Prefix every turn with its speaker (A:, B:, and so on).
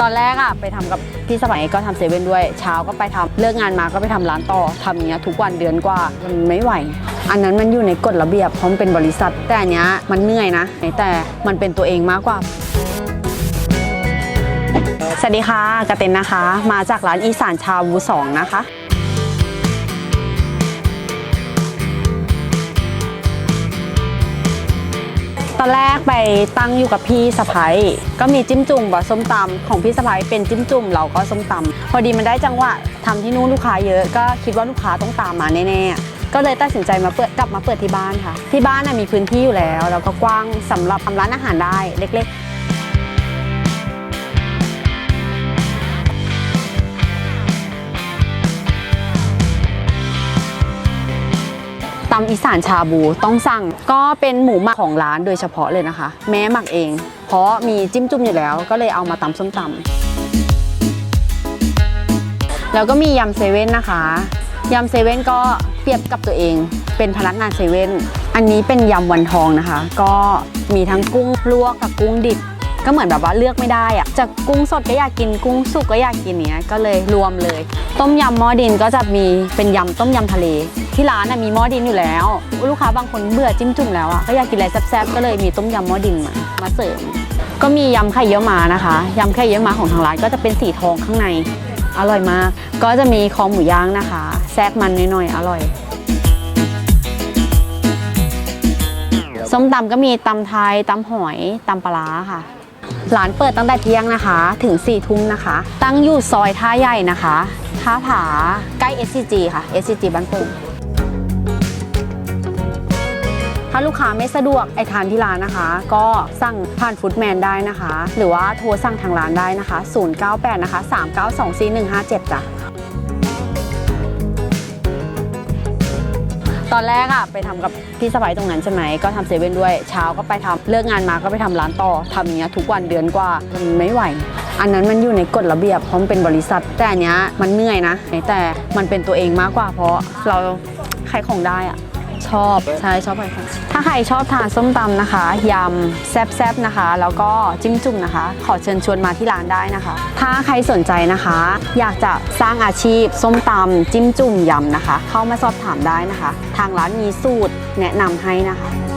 A: ตอนแรกอะไปทำกับพี่สมัยก็ทำเซเว่นด้วย เช้าก็ไปทำเลิกงานมาก็ไปทำร้านต่อทำอย่างเงี้ยทุกวันเดือนกว่ามันไม่ไหว อันนั้นมันอยู่ในกฎระเบียบเพราะมันเป็นบริษัท แต่อันเนี้ยมันเหนื่อยนะแต่มันเป็นตัวเองมากกว่าสวัสดีค่ะกระเต็นนะคะ มาจากร้านอีสานชาวูสองนะคะ ตอนแรกไปตั้งอยู่กับพี่สะพ้ยก็มีจิ้มจุ่มกับส้มตำของพี่สะพ้ยเป็นจิ้มจุ่มเราก็ส้มตำพอดีมันได้จังหวะทำที่นู่นลูกค้าเยอะก็คิดว่าลูกค้าต้องตามมาแน่ๆก็เลยตัดสินใจมาเปิดกลับมาเปิดที่บ้านค่ะ ที่บ้านมีพื้นที่อยู่แล้วแล้วก็กว้างสำหรับทำร้านอาหารได้เล็ก ๆ ตำอีสานชาบูต้องสั่งก็เป็นหมูหมักของร้านโดยเฉพาะเลยนะคะ แม้หมักเอง เพราะมีจิ้มจุ่มอยู่แล้ว ก็เลยเอามาตำส้มตำแล้วก็มียำเซเว่นนะคะยำเซเว่นก็เปรียบกับตัวเอง เป็นพนักงานเซเว่นอันนี้เป็นยำวันทองนะคะ ก็มีทั้งกุ้งลวกกับกุ้งดิบก็เหมือนแบบว่าเลือกไม่ได้อะจากกุ้งสดก็อยากกินกุ้งสุกก็อยากกินเนี้ยก็เลยรวมเลย ต้มยำหม้อดินก็จะมีเป็นยำต้มยำทะเล ที่ร้านนะมีหม้อดินอยู่แล้ว ลูกค้าบางคนเบื่อจิ้มจุ่มแล้วอะก็อยากกินอะไรแซ่บๆก็เลยมีต้มยำหม้อดินมามาเสริม ก็มียำไข่เยี่ยวมานะคะยำไข่เยี่ยวมาของทางร้านก็จะเป็นสีทองข้างในอร่อยมาก ก็จะมีคอหมูย่างนะคะแทรกมันน่อยๆอร่อยส้มตำก็มีตำไทยตำหอยตำปลาร้าค่ะร้านเปิดตั้งแต่เที่ยงนะคะ ถึง4ี่ทุ่มนะคะ ตั้งอยู่ซอยท่าใหญ่นะคะ ท่าผาใกล้ SCG ค่ะ SCG บ้านโป่งาลูกค้าไม่สะดวกไอทานที่ร้านนะคะ ก็สั่งผ่านฟู้ดแมนได้นะคะ หรือว่าโทรสั่งทางร้านได้นะคะ 098 นะคะ 3924157 จ้ะ ตอนแรกอะไปทำกับพี่สะใภ้ตรงนั้นใช่ไหมก็ทำเซเว่นด้วย เช้าก็ไปทำเลิกงานมาก็ไปทำร้านต่อทำอย่างเงี้ยทุกวันเดือนกว่ามันไม่ไหว อันนั้นมันอยู่ในกฎระเบียบเพราะมันเป็นบริษัท แต่อันเนี้ยมันเหนื่อยนะแต่มันเป็นตัวเองมากกว่าเพราะเราขายของได้อะ ชอบใช่ชอบขายของถ้าใครชอบทานส้มตำนะคะยำแซ่บๆนะคะ แล้วก็จิ้มจุ่มนะคะ ขอเชิญชวนมาที่ร้านได้นะคะ ถ้าใครสนใจนะคะ อยากจะสร้างอาชีพ ส้มตำจิ้มจุ่มยำนะคะ เข้ามาสอบถามได้นะคะ ทางร้านมีสูตรแนะนำให้นะคะ